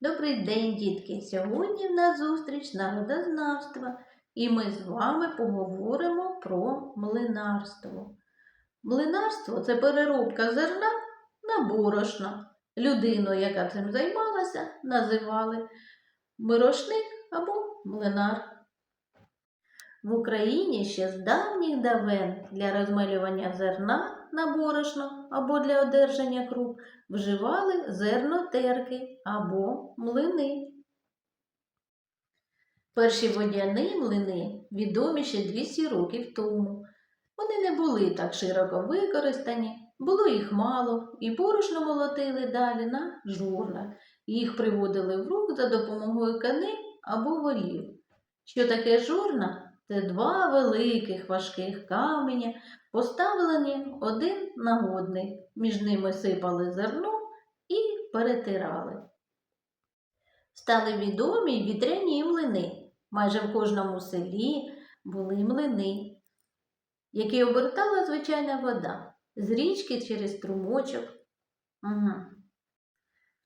Добрий день, дітки! Сьогодні в нас зустріч народознавства, і ми з вами поговоримо про млинарство. Млинарство це переробка зерна на борошно. Людину, яка цим займалася, називали мирошник або млинар. В Україні ще з давніх давен для розмалювання зерна на борошно або для одержання круп вживали зернотерки або млини. Перші водяні млини відомі ще 200 років тому. Вони не були так широко використані, було їх мало, і борошно молотили далі на журна. Їх приводили в рук за допомогою коней або волів. Що таке журна? Це два великих важких каменя, поставлені один на одний. Між ними сипали зерно і перетирали. Стали відомі вітряні млини. Майже в кожному селі були млини, які обертала звичайна вода з річки через струмочок. Угу.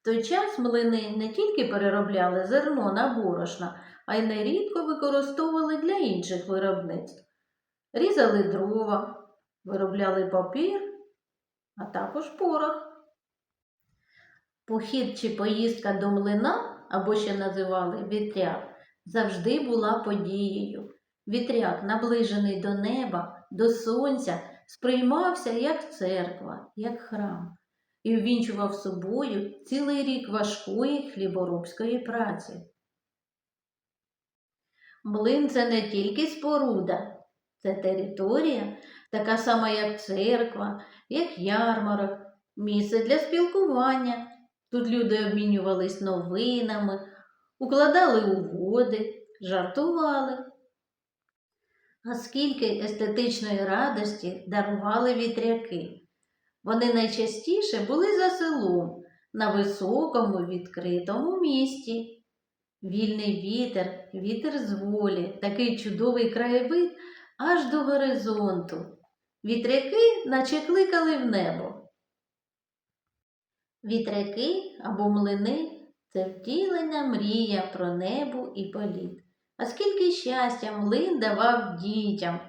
В той час млини не тільки переробляли зерно на борошна, а й нерідко використовували для інших виробництв. Різали дрова, виробляли папір, а також порох. Похід чи поїздка до млина, або ще називали вітряк, завжди була подією. Вітряк, наближений до неба, до сонця, сприймався як церква, як храм і ввінчував собою цілий рік важкої хліборобської праці. Млин це не тільки споруда, це територія, така сама, як церква, як ярмарок, місце для спілкування. Тут люди обмінювались новинами, укладали угоди, жартували. А скільки естетичної радості дарували вітряки. Вони найчастіше були за селом, на високому відкритому місті. Вільний вітер, вітер з волі, такий чудовий краєвид аж до горизонту. Вітряки наче кликали в небо. Вітряки або млини це втілення мрія про небо і політ. А скільки щастя млин давав дітям.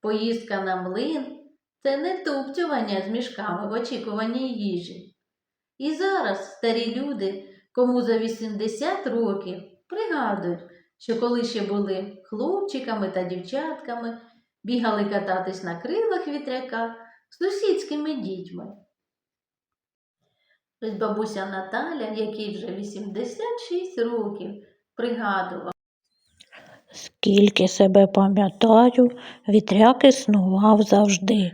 Поїздка на млин це не тупцювання з мішками в очікуванні їжі. І зараз старі люди, кому за 80 років, пригадують, що коли ще були хлопчиками та дівчатками, бігали кататись на крилах вітряка з сусідськими дітьми. Ось бабуся Наталя, якій вже 86 років, пригадувала. Скільки себе пам'ятаю, вітряк існував завжди.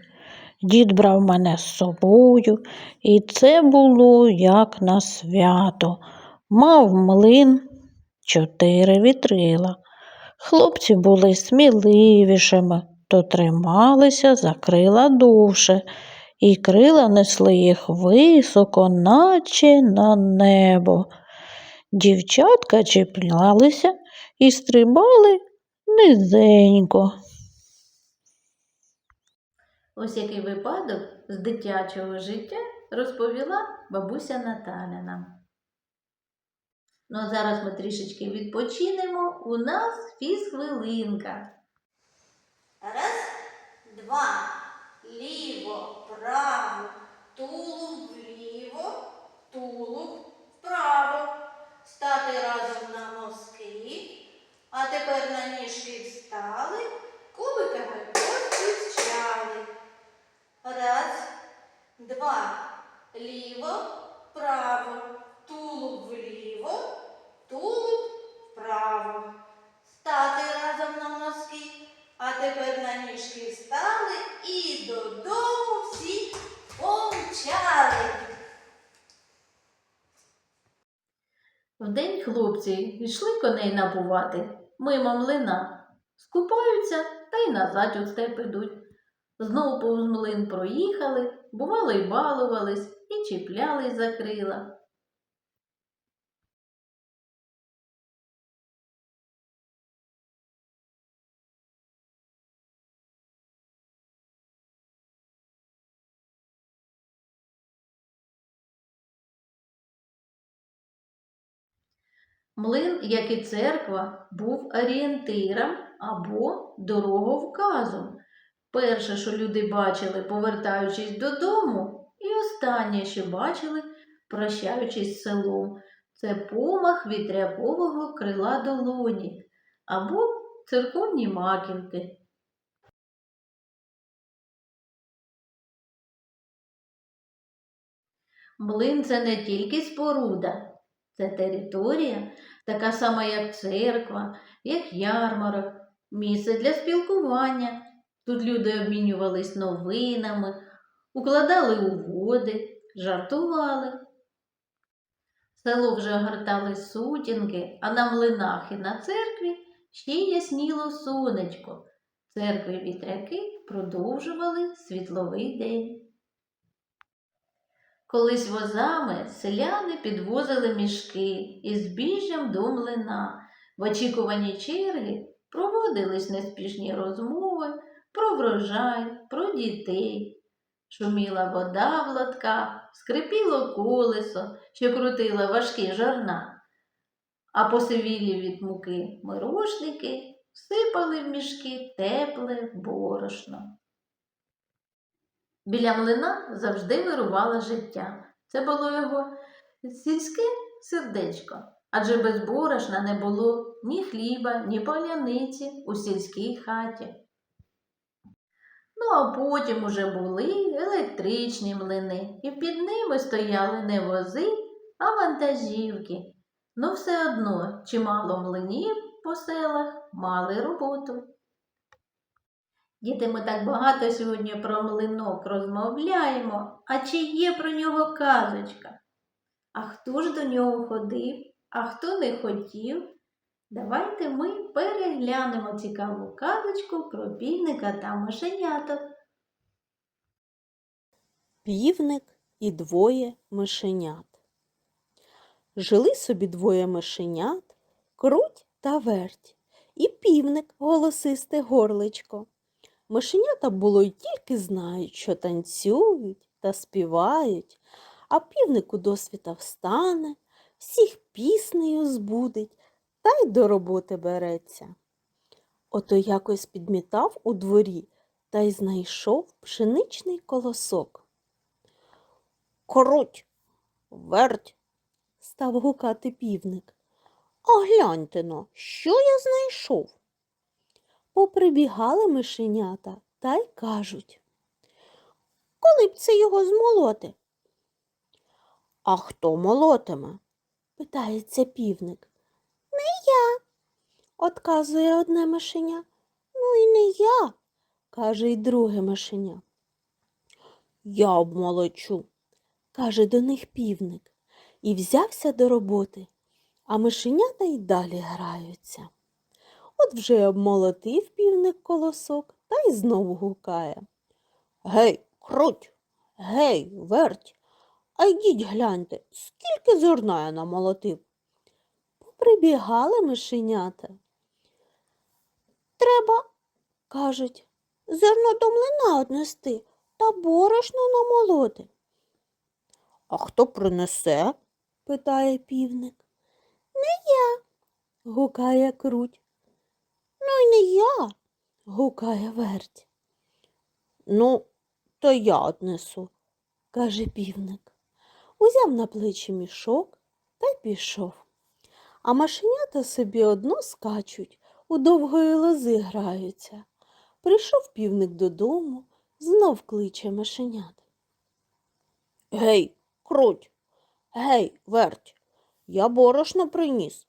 Дід брав мене з собою, і це було як на свято. Мав млин чотири вітрила. Хлопці були сміливішими, то трималися за крила довше, і крила несли їх високо, наче на небо. Дівчатка чіплялися і стрибали низенько. Ось який випадок з дитячого життя розповіла бабуся Наталя нам. Ну а зараз ми трішечки відпочинемо. У нас фізхвилинка. Раз, два, ліво, право, тулуб вліво, тулуб вправо. Стати разом на носки. А тепер на ніжки встали, кубиками постучали. Раз, два, ліво, право, тулуб вліво, тулуб вправо. Стати разом на носки. А тепер на ніжки встали і додому всі помчали. Вдень хлопці йшли коней набувати мимо млина, скупаються та й назад у степ ідуть. Знову повз млин проїхали, бувало й балувались, і чіплялись за крила. Млин, як і церква, був орієнтиром або дороговказом. Перше, що люди бачили, повертаючись додому, і останнє, що бачили, прощаючись з селом, це помах вітрякового крила долоні або церковні маківки. Млин це не тільки споруда, це територія, така сама, як церква, як ярмарок, місце для спілкування. Тут люди обмінювались новинами, укладали угоди, жартували. Село вже огортали сутінки, а на млинах і на церкві ще ясніло сонечко. Церкви вітряки продовжували світловий день. Колись возами селяни підвозили мішки із збіжжям до млина. В очікуванні черги проводились неспішні розмови про врожай, про дітей. Шуміла вода в лотках, скрипіло колесо, що крутило важкі жарна, а посивілі від муки мирошники всипали в мішки тепле борошно. Біля млина завжди вирувало життя. Це було його сільське сердечко, адже без борошна не було ні хліба, ні паляниці у сільській хаті. Ну, а потім уже були електричні млини, і під ними стояли не вози, а вантажівки. Ну, все одно чимало млинів по селах мали роботу. Діти, ми так багато сьогодні про млинок розмовляємо, а чи є про нього казочка? А хто ж до нього ходив, а хто не хотів? Давайте ми переглянемо цікаву казочку про півника та мишеняток. Півник і двоє мишенят. Жили собі двоє мишенят, круть та верть, і півник голосисте горличко. Мишенята було й тільки знають, що танцюють та співають, а півник у досвіта встане, всіх піснею збудить та й до роботи береться. Ото якось підмітав у дворі та й знайшов пшеничний колосок. Круть, верть, став гукати півник. А гляньте но, що я знайшов? Поприбігали мишенята та й кажуть. Коли б це його змолоти? А хто молотиме? питається півник. Не я, отказує одне мишеня. Ну і не я, каже й друге мишеня. Я обмолочу, каже до них півник, і взявся до роботи, а мишенята й далі граються. От вже обмолотив півник колосок та й знову гукає. Гей, круть, гей, верть, а йдіть гляньте, скільки зерна я намолотив. Поприбігали мишенята. Треба, кажуть, зерно до млина однести та борошно намолоти. А хто принесе? питає півник. Не я, гукає круть. Ну не я, гукає верть. Ну, то я однесу, каже півник. Узяв на плечі мішок та й пішов. А машенята собі одно скачуть, у довгої лози граються. Прийшов півник додому, знов кличе машенят. Гей, круть, гей, верть, я борошно приніс.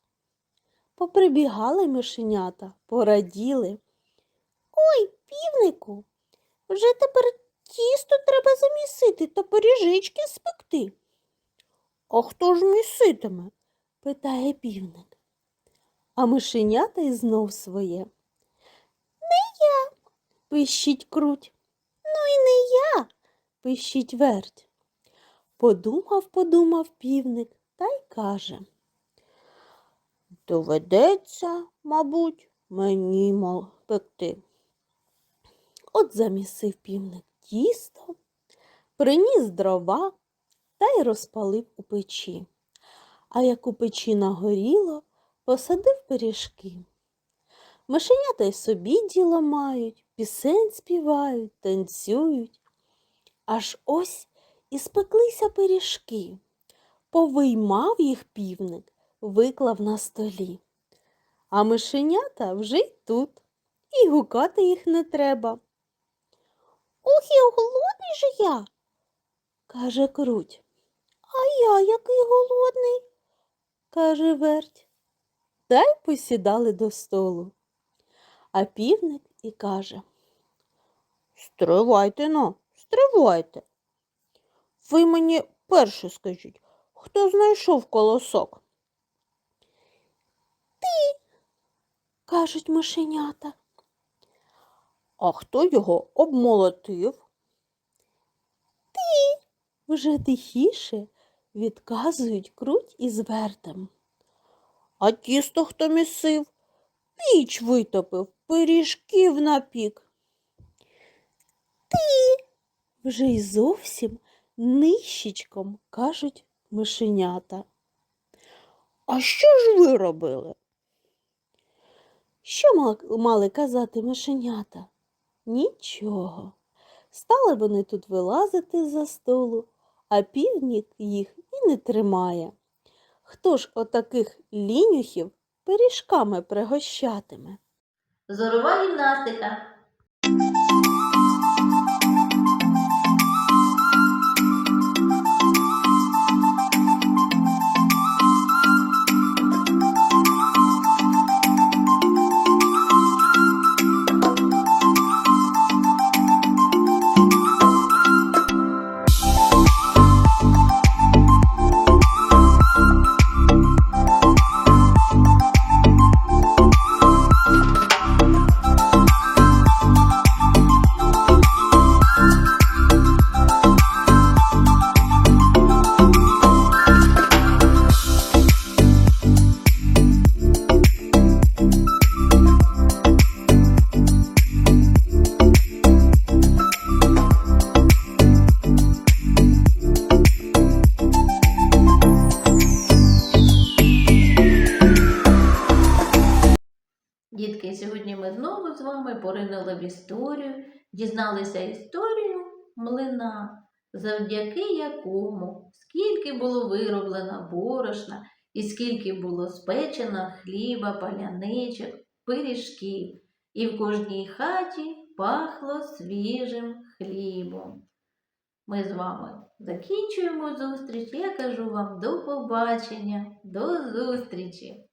Поприбігали мишенята, пораділи. Ой, півнику, вже тепер тісто треба замісити та пиріжечки спекти. А хто ж міситиме? питає півник. А мишенята й знов своє. Не я, пищить круть. Ну і не я, пищить верть. Подумав, подумав півник та й каже. Доведеться, мабуть, мені пекти. От замісив півник тісто, приніс дрова та й розпалив у печі. А як у печі нагоріло, посадив пиріжки. Мишенята й собі діло мають, пісень співають, танцюють. Аж ось і спеклися пиріжки. Повиймав їх півник, виклав на столі. А мишенята вже й тут, і гукати їх не треба. Ох, і голодний же я, каже круть. А я який голодний, каже верть. Та й посідали до столу. А півник і каже Стривайте но, стривайте. Ви мені перше скажіть, хто знайшов колосок? Ти, кажуть мишенята. А хто його обмолотив? Ти вже тихіше відказують круть із вертем. А тісто хто місив? Піч витопив, пиріжків напік. Ти вже й зовсім нищечком, кажуть мишенята. А що ж ви робили? Що мали казати мишенята? Нічого. Стали вони тут вилазити за столу, а півнік їх і не тримає. Хто ж отаких лінюхів пиріжками пригощатиме? Зорова гімнастика. Дізналися історію млина, завдяки якому скільки було вироблено борошна і скільки було спечено хліба, паляничок, пиріжків, і в кожній хаті пахло свіжим хлібом. Ми з вами закінчуємо зустріч. Я кажу вам до побачення, до зустрічі!